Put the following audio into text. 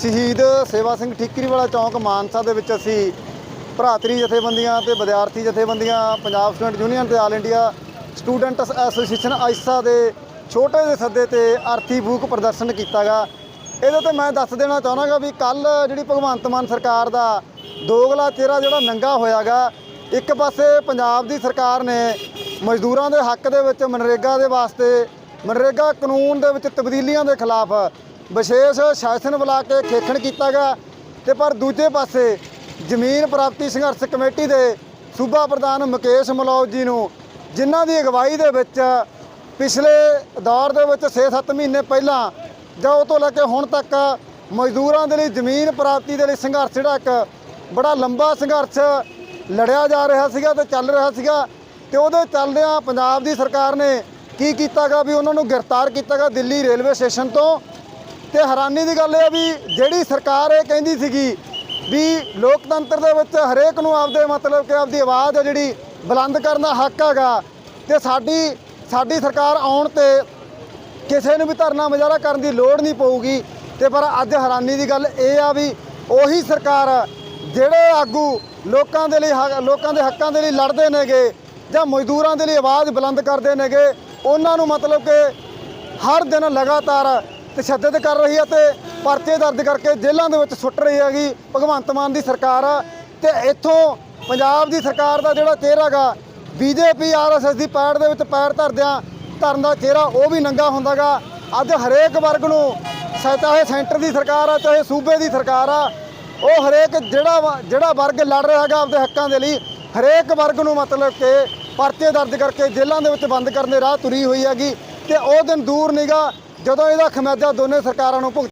ਸ਼ਹੀਦ ਸੇਵਾ ਸਿੰਘ ਠੀਕਰੀਵਾਲਾ ਚੌਂਕ ਮਾਨਸਾ ਦੇ ਵਿੱਚ ਅਸੀਂ ਭਰਾਤਰੀ ਜਥੇਬੰਦੀਆਂ ਤੇ ਵਿਦਿਆਰਥੀ ਜਥੇਬੰਦੀਆਂ, ਪੰਜਾਬ ਸਟੂਡੈਂਟ ਯੂਨੀਅਨ ਤੇ all India students association AISA ਦੇ ਛੋਟੇ ਜਿਹੇ ਸੱਦੇ ਤੇ ਅਰਥੀ ਫੂਕ ਪ੍ਰਦਰਸ਼ਨ ਕੀਤਾਗਾ। ਇਹਦੇ ਤੇ ਮੈਂ ਦੱਸ ਦੇਣਾ ਚਾਹਨਾਗਾ ਵੀ ਕੱਲ ਜਿਹੜੀ ਭਗਵੰਤ ਮਾਨ ਸਰਕਾਰ ਦਾ ਦੋਗਲਾ ਚਿਹਰਾ ਜਿਹੜਾ ਨੰਗਾ ਹੋਇਆਗਾ, ਇੱਕ ਪਾਸੇ ਪੰਜਾਬ ਦੀ ਸਰਕਾਰ ਨੇ ਮਜ਼ਦੂਰਾਂ ਦੇ ਹੱਕ ਦੇ ਵਿੱਚ ਮਨਰੇਗਾ ਦੇ ਵਾਸਤੇ ਮਨਰੇਗਾ ਕਾਨੂੰਨ ਦੇ ਵਿੱਚ ਤਬਦੀਲੀਆਂ ਦੇ ਖਿਲਾਫ ਵਿਸ਼ੇਸ਼ ਸ਼ਾਸਨ ਬੁਲਾ ਕੇ ਖੇਖਣ ਕੀਤਾ ਗਿਆ ਤੇ ਪਰ ਦੂਜੇ ਪਾਸੇ ਜ਼ਮੀਨ ਪ੍ਰਾਪਤੀ ਸੰਘਰਸ਼ ਕਮੇਟੀ ਦੇ ਸੂਬਾ ਪ੍ਰਧਾਨ ਮੁਕੇਸ਼ ਮਲੌਜ ਜੀ ਨੂੰ, ਜਿਨ੍ਹਾਂ ਦੀ ਅਗਵਾਈ ਦੇ ਵਿੱਚ ਪਿਛਲੇ ਦੌਰ ਦੇ ਵਿੱਚ 6-7 ਮਹੀਨੇ ਪਹਿਲਾਂ ਜਾਂ ਉਹ ਤੋਂ ਲੈ ਕੇ ਹੁਣ ਤੱਕ ਮਜ਼ਦੂਰਾਂ ਦੇ ਲਈ ਜ਼ਮੀਨ ਪ੍ਰਾਪਤੀ ਦੇ ਲਈ ਸੰਘਰਸ਼ ਜਿਹੜਾ ਇੱਕ ਬੜਾ ਲੰਬਾ ਸੰਘਰਸ਼ ਲੜਿਆ ਜਾ ਰਿਹਾ ਸੀਗਾ ਤੇ ਚੱਲ ਰਿਹਾ ਸੀਗਾ ਤੇ ਉਹਦੇ ਚੱਲਦਿਆਂ ਪੰਜਾਬ ਦੀ ਸਰਕਾਰ ਨੇ ਕੀ ਕੀਤਾਗਾ ਵੀ ਉਹਨਾਂ ਨੂੰ ਗ੍ਰਿਫਤਾਰ ਕੀਤਾਗਾ ਦਿੱਲੀ ਰੇਲਵੇ ਸਟੇਸ਼ਨ ਤੋਂ? ਤੇ ਹੈਰਾਨੀ ਦੀ ਗੱਲ ਇਹ ਵੀ ਜਿਹੜੀ ਸਰਕਾਰ ਇਹ ਕਹਿੰਦੀ ਸੀਗੀ ਵੀ ਲੋਕਤੰਤਰ ਦੇ ਵਿੱਚ ਹਰੇਕ ਨੂੰ ਆਪਦੇ ਮਤਲਬ ਕਿ ਆਪਦੀ ਆਵਾਜ਼ ਆ ਜਿਹੜੀ ਬੁਲੰਦ ਕਰਨ ਦਾ ਹੱਕ ਹੈਗਾ ਤੇ ਸਾਡੀ ਸਾਡੀ ਸਰਕਾਰ ਆਉਣ ਤੇ ਕਿਸੇ ਨੂੰ ਵੀ ਧਰਨਾ ਮੁਜ਼ਾਹਰਾ ਕਰਨ ਦੀ ਲੋੜ ਨਹੀਂ ਪਊਗੀ। ਤੇ ਪਰ ਅੱਜ ਹੈਰਾਨੀ ਦੀ ਗੱਲ ਇਹ ਆ ਵੀ ਉਹੀ ਸਰਕਾਰ ਜਿਹੜੇ ਆਗੂ ਲੋਕਾਂ ਦੇ ਲਈ ਹੱਕ- ਲੋਕਾਂ ਦੇ ਹੱਕਾਂ ਦੇ ਲਈ ਲੜਦੇ ਨੇਗੇ ਜਾਂ ਮਜ਼ਦੂਰਾਂ ਦੇ ਲਈ ਆਵਾਜ਼ ਬੁਲੰਦ ਕਰਦੇ ਨੇਗੇ ਉਹਨਾਂ ਨੂੰ ਮਤਲਬ ਕਿ ਹਰ ਦਿਨ ਲਗਾਤਾਰ ਤਸ਼ੱਦਦ ਕਰ ਰਹੀ ਹੈ ਤੇ ਪਰਚੇ ਦਰਜ ਕਰਕੇ ਜੇਲ੍ਹਾਂ ਦੇ ਵਿੱਚ ਸੁੱਟ ਰਹੀ ਹੈਗੀ ਭਗਵੰਤ ਮਾਨ ਦੀ ਸਰਕਾਰ। ਆ ਤੇ ਇੱਥੋਂ ਪੰਜਾਬ ਦੀ ਸਰਕਾਰ ਦਾ ਜਿਹੜਾ ਚਿਹਰਾ ਹੈਗਾ ਬੀਜੇਪੀ ਆਰਐਸਐਸ ਦੀ ਪੈੜ ਦੇ ਵਿੱਚ ਪੈਰ ਧਰਦਿਆਂ ਧਰਨ ਦਾ ਚਿਹਰਾ ਉਹ ਵੀ ਨੰਗਾ ਹੁੰਦਾਗਾ। ਅੱਜ ਹਰੇਕ ਵਰਗ ਨੂੰ ਚਾਹੇ ਸੈਂਟਰ ਦੀ ਸਰਕਾਰ ਆ, ਚਾਹੇ ਸੂਬੇ ਦੀ ਸਰਕਾਰ ਆ, ਉਹ ਹਰੇਕ ਜਿਹੜਾ ਵਾ- ਜਿਹੜਾ ਵਰਗ ਲੜ ਰਿਹਾ ਹੈਗਾ ਆਪਦੇ ਹੱਕਾਂ ਦੇ ਲਈ, ਹਰੇਕ ਵਰਗ ਨੂੰ ਮਤਲਬ ਕਿ ਪਰਚੇ ਦਰਜ ਕਰਕੇ ਜੇਲ੍ਹਾਂ ਦੇ ਵਿੱਚ ਬੰਦ ਕਰਨ ਦੇ ਰਾਹ ਤੁਰੀ ਹੋਈ ਹੈਗੀ ਤੇ ਉਹ ਦਿਨ ਦੂਰ ਨਹੀਂਗਾ ਜਦੋਂ ਇਹਦਾ ਖਮਿਆਜਾ ਦੋਨੇ ਸਰਕਾਰਾਂ ਨੂੰ ਭੁਗਤ